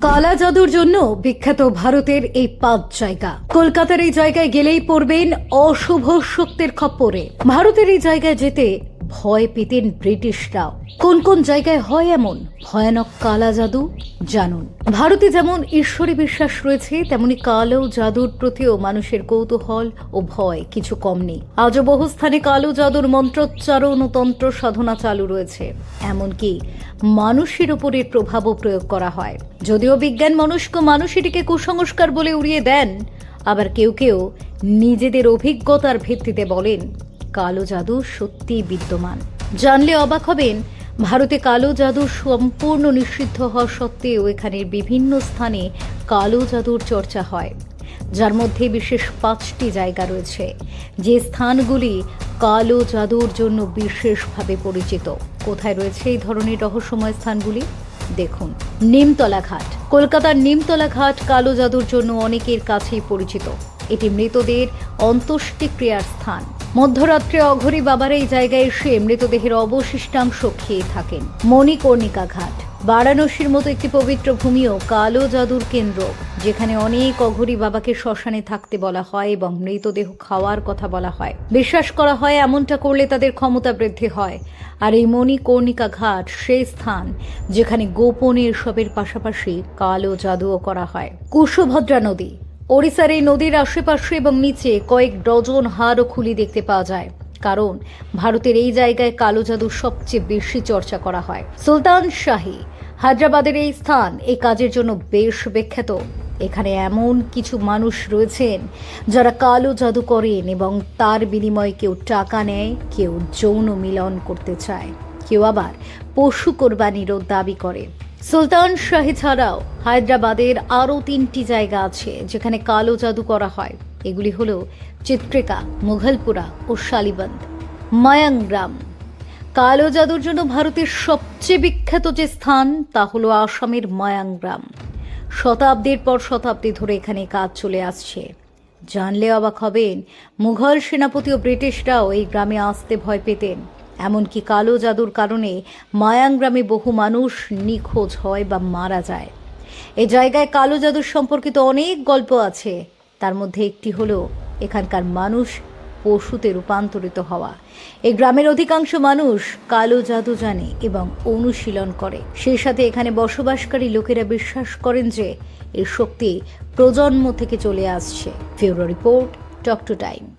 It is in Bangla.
কালা জাদুর জন্য বিখ্যাত ভারতের এই পাঁচ জায়গা। কলকাতার এই জায়গায় গেলেই পড়বেন অশুভ শক্তির খপ্পরে। ভারতের এই জায়গায় যেতে ভয় পেতেন ব্রিটিশরাও কোন কোন জায়গায় হয় এমন? ভয়ানক কালা জাদু? জানুন। ভারতে যেমন ঈশ্বরে বিশ্বাস রয়েছে, তেমনি কালো জাদুর প্রতিও মানুষের কৌতূহল ও ভয় কিছু কম নেই। আজও বহু স্থানে কালো জাদুর মন্ত্রোচ্চারণ ও তন্ত্র সাধনা চালু রয়েছে। এমনকি মানুষের উপরের প্রভাবও প্রয়োগ করা হয়। যদিও বিজ্ঞান মনস্ক মানুষ এটিকে কুসংস্কার বলে উড়িয়ে দেন, আবার কেউ কেউ নিজেদের অভিজ্ঞতার ভিত্তিতে বলেন কালো জাদু সত্যিই বিদ্যমান। জানলে অবাক হবেন, ভারতে কালো জাদু সম্পূর্ণ নিষিদ্ধ হওয়া সত্ত্বেও এখানের বিভিন্ন স্থানে কালো জাদুর চর্চা হয়। যার মধ্যে বিশেষ পাঁচটি জায়গা রয়েছে, যে স্থানগুলি কালো জাদুর জন্য বিশেষভাবে পরিচিত। কোথায় রয়েছে এই ধরনের রহস্যময় স্থানগুলি? দেখুন, নিমতলা ঘাট। কলকাতার নিমতলা ঘাট কালো জাদুর জন্য অনেকের কাছেই পরিচিত। এটি মৃতদের অন্ত্যেষ্টিক্রিয়ার স্থান। মধ্যরাত্রে অঘরী বাবার এই জায়গায় এসে মৃতদেহের অবশিষ্টাংশ খেয়ে থাকেন। মণিকর্ণিকা ঘাট বারাণসীর মতো একটি পবিত্র ভূমিও কালো জাদুর কেন্দ্র, যেখানে অনেক অঘরী বাবাকে শ্মশানে থাকতে বলা হয় এবং মৃতদেহ খাওয়ার কথা বলা হয়। বিশ্বাস করা হয় এমনটা করলে তাদের ক্ষমতা বৃদ্ধি হয়। আর এই মণিকর্ণিকা ঘাট সেই স্থান যেখানে গোপনে এসবের পাশাপাশি কালো জাদুও করা হয়। কুশভদ্রা নদী ওড়িশার এই নদীর আশেপাশে এবং নিচে কয়েক ডজন হাড় খুলি দেখতে পাওয়া যায়। কারণ, ভারতের এই জায়গায় কালো জাদু সবচেয়ে বেশি চর্চা করা হয়। সুলতান শাহী, হায়দ্রাবাদের এই স্থান এই কাজের জন্য বেশ বিখ্যাত। এখানে এমন কিছু মানুষ রয়েছেন যারা কালো জাদু করেন এবং তার বিনিময়ে কেউ টাকা নেয়, কেউ যৌন মিলন করতে চায়। কেউ আবার পশু কোরবানিরও দাবি করে। সুলতান শাহী ছাড়াও হায়দ্রাবাদের আরও তিনটি জায়গা আছে যেখানে কালো জাদু করা হয়। এগুলি হল চিত্রিকা, মুঘলপুরা ও শালিবন্দ। মায়াংগ্রাম কালো জাদুর জন্য ভারতের সবচেয়ে বিখ্যাত যে স্থান, তা হলো আসামের মায়াংগ্রাম শতাব্দীর পর শতাব্দী ধরে এখানে কাজ চলে আসছে। জানলে অবাক হবেন, মুঘল সেনাপতি ও ব্রিটিশরাও এই গ্রামে আসতে ভয় পেতেন। এমনকি কালো জাদুর কারণে মায়াং গ্রামে বহু মানুষ নিখোঁজ হয় বা মারা যায়। এ জায়গায় কালো জাদুর সম্পর্কিত অনেক গল্প আছে। তার মধ্যে একটি হলো এখানকার মানুষ পশুতে রূপান্তরিত হওয়া। এই গ্রামের অধিকাংশ মানুষ কালো জাদু জানে এবং অনুশীলন করে। সেই সাথে এখানে বসবাসকারী লোকেরা বিশ্বাস করেন যে এর শক্তি প্রজন্ম থেকে চলে আসছে। ফিউরো রিপোর্ট টক টু টাইম।